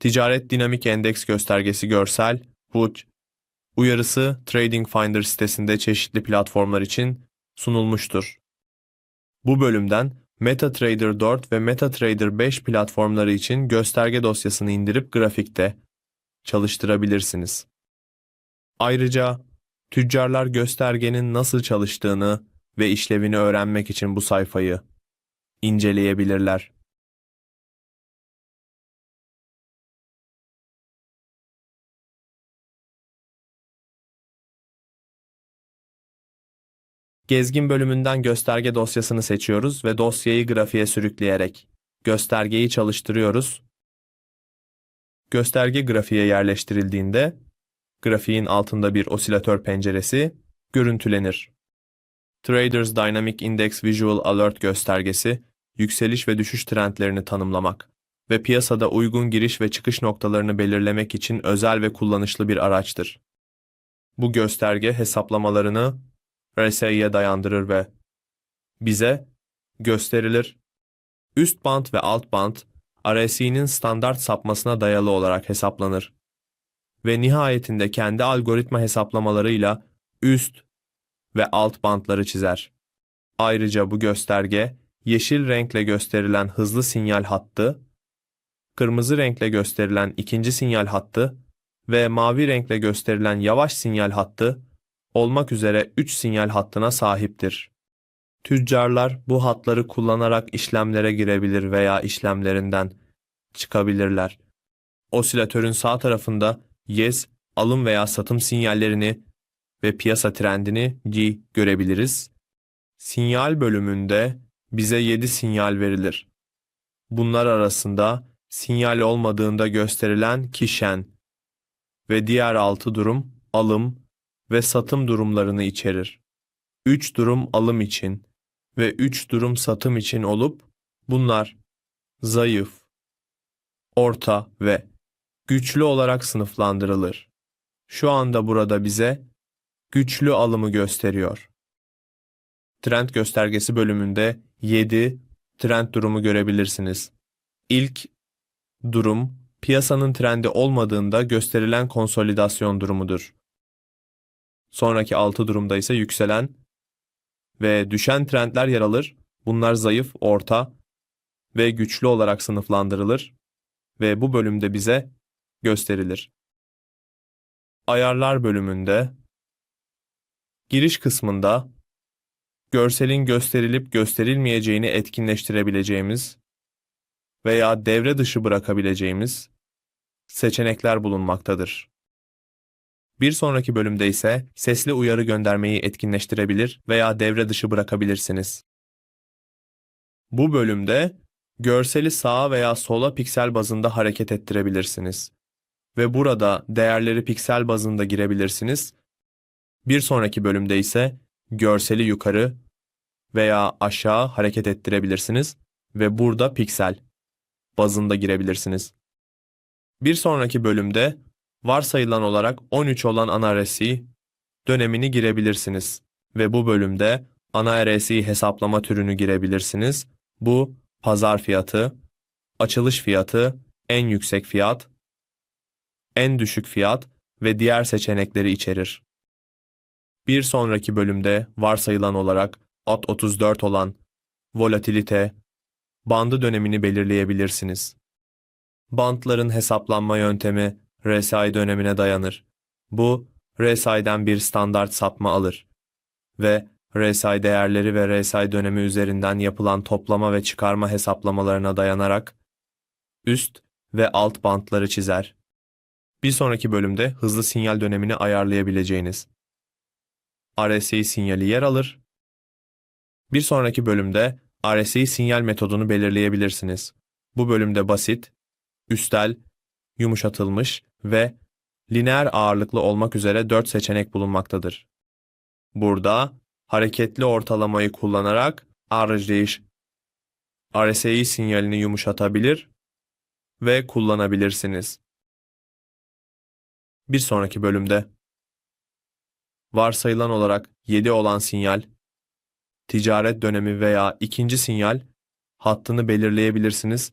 Ticaret Dinamik Endeks Göstergesi Görsel, HUC, uyarısı Trading Finder sitesinde çeşitli platformlar için sunulmuştur. Bu bölümden MetaTrader 4 ve MetaTrader 5 platformları için gösterge dosyasını indirip grafikte çalıştırabilirsiniz. Ayrıca tüccarlar göstergenin nasıl çalıştığını ve işlevini öğrenmek için bu sayfayı inceleyebilirler. Gezgin bölümünden gösterge dosyasını seçiyoruz ve dosyayı grafiğe sürükleyerek göstergeyi çalıştırıyoruz. Gösterge grafiğe yerleştirildiğinde grafiğin altında bir osilatör penceresi görüntülenir. Traders Dynamic Index Visual Alert göstergesi yükseliş ve düşüş trendlerini tanımlamak ve piyasada uygun giriş ve çıkış noktalarını belirlemek için özel ve kullanışlı bir araçtır. Bu gösterge hesaplamalarını RSI'ye dayandırır ve bize gösterilir. Üst band ve alt band RSI'nin standart sapmasına dayalı olarak hesaplanır ve nihayetinde kendi algoritma hesaplamalarıyla üst ve alt bantları çizer. Ayrıca bu gösterge yeşil renkle gösterilen hızlı sinyal hattı, kırmızı renkle gösterilen ikinci sinyal hattı ve mavi renkle gösterilen yavaş sinyal hattı olmak üzere 3 sinyal hattına sahiptir. Tüccarlar bu hatları kullanarak işlemlere girebilir veya işlemlerinden çıkabilirler. Osilatörün sağ tarafında yes, alım veya satım sinyallerini ve piyasa trendini G görebiliriz. Sinyal bölümünde bize 7 sinyal verilir. Bunlar arasında sinyal olmadığında gösterilen kişen ve diğer 6 durum alım ve satım durumlarını içerir. 3 durum alım için ve 3 durum satım için olup bunlar zayıf, orta ve güçlü olarak sınıflandırılır. Şu anda burada bize güçlü alımı gösteriyor. Trend göstergesi bölümünde 7 trend durumu görebilirsiniz. İlk durum piyasanın trendi olmadığında gösterilen konsolidasyon durumudur. Sonraki 6 durumda ise yükselen ve düşen trendler yer alır. Bunlar zayıf, orta ve güçlü olarak sınıflandırılır ve bu bölümde bize gösterilir. Ayarlar bölümünde giriş kısmında görselin gösterilip gösterilmeyeceğini etkinleştirebileceğimiz veya devre dışı bırakabileceğimiz seçenekler bulunmaktadır. Bir sonraki bölümde ise sesli uyarı göndermeyi etkinleştirebilir veya devre dışı bırakabilirsiniz. Bu bölümde görseli sağa veya sola piksel bazında hareket ettirebilirsiniz. Ve burada değerleri piksel bazında girebilirsiniz. Bir sonraki bölümde ise görseli yukarı veya aşağı hareket ettirebilirsiniz ve burada piksel bazında girebilirsiniz. Bir sonraki bölümde varsayılan olarak 13 olan ana RSI dönemini girebilirsiniz ve bu bölümde ana RSI hesaplama türünü girebilirsiniz. Bu pazar fiyatı, açılış fiyatı, en yüksek fiyat, en düşük fiyat ve diğer seçenekleri içerir. Bir sonraki bölümde varsayılan olarak AT34 olan volatilite, bandı dönemini belirleyebilirsiniz. Bantların hesaplanma yöntemi RSI dönemine dayanır. Bu, RSI'den bir standart sapma alır ve RSI değerleri ve RSI dönemi üzerinden yapılan toplama ve çıkarma hesaplamalarına dayanarak üst ve alt bantları çizer. Bir sonraki bölümde hızlı sinyal dönemini ayarlayabileceğiniz RSI sinyali yer alır. Bir sonraki bölümde RSI sinyal metodunu belirleyebilirsiniz. Bu bölümde basit, üstel, yumuşatılmış ve lineer ağırlıklı olmak üzere 4 seçenek bulunmaktadır. Burada hareketli ortalamayı kullanarak RSI RSI sinyalini yumuşatabilir ve kullanabilirsiniz. Bir sonraki bölümde varsayılan olarak 7 olan sinyal, ticaret dönemi veya ikinci sinyal hattını belirleyebilirsiniz.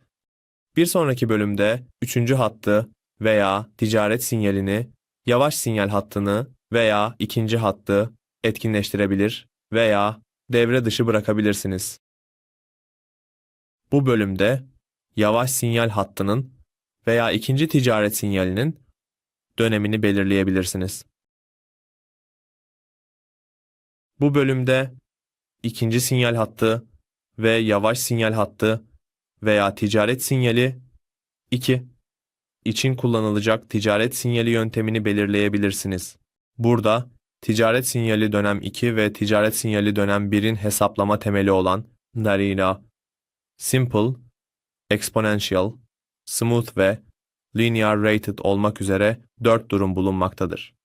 Bir sonraki bölümde üçüncü hattı veya ticaret sinyalini, yavaş sinyal hattını veya ikinci hattı etkinleştirebilir veya devre dışı bırakabilirsiniz. Bu bölümde yavaş sinyal hattının veya ikinci ticaret sinyalinin dönemini belirleyebilirsiniz. Bu bölümde ikinci sinyal hattı ve yavaş sinyal hattı veya ticaret sinyali 2 için kullanılacak ticaret sinyali yöntemini belirleyebilirsiniz. Burada ticaret sinyali dönem 2 ve ticaret sinyali dönem 1'in hesaplama temeli olan Darina, Simple, Exponential, Smooth ve Linear Rated olmak üzere 4 durum bulunmaktadır.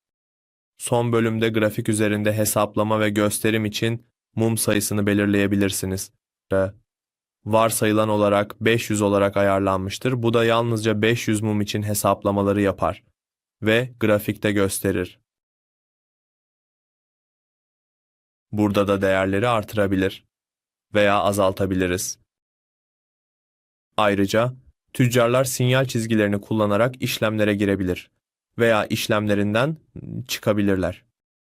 Son bölümde grafik üzerinde hesaplama ve gösterim için mum sayısını belirleyebilirsiniz. Varsayılan olarak 500 olarak ayarlanmıştır. Bu da yalnızca 500 mum için hesaplamaları yapar ve grafikte gösterir. Burada da değerleri artırabilir veya azaltabiliriz. Ayrıca tüccarlar sinyal çizgilerini kullanarak işlemlere girebilir veya işlemlerinden çıkabilirler.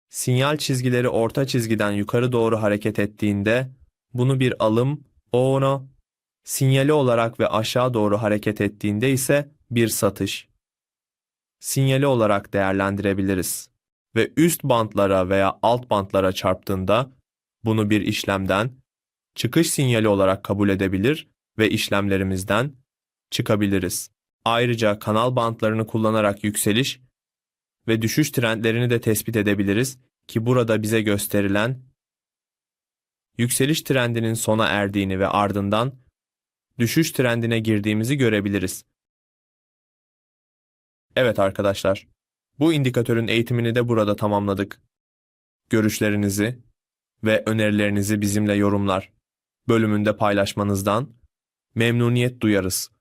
Sinyal çizgileri orta çizgiden yukarı doğru hareket ettiğinde bunu bir alım, ono, sinyali olarak ve aşağı doğru hareket ettiğinde ise bir satış sinyali olarak değerlendirebiliriz. Ve üst bantlara veya alt bantlara çarptığında bunu bir işlemden çıkış sinyali olarak kabul edebilir ve işlemlerimizden çıkabiliriz. Ayrıca kanal bantlarını kullanarak yükseliş ve düşüş trendlerini de tespit edebiliriz ki burada bize gösterilen yükseliş trendinin sona erdiğini ve ardından düşüş trendine girdiğimizi görebiliriz. Evet arkadaşlar, bu indikatörün eğitimini de burada tamamladık. Görüşlerinizi ve önerilerinizi bizimle yorumlar bölümünde paylaşmanızdan memnuniyet duyarız.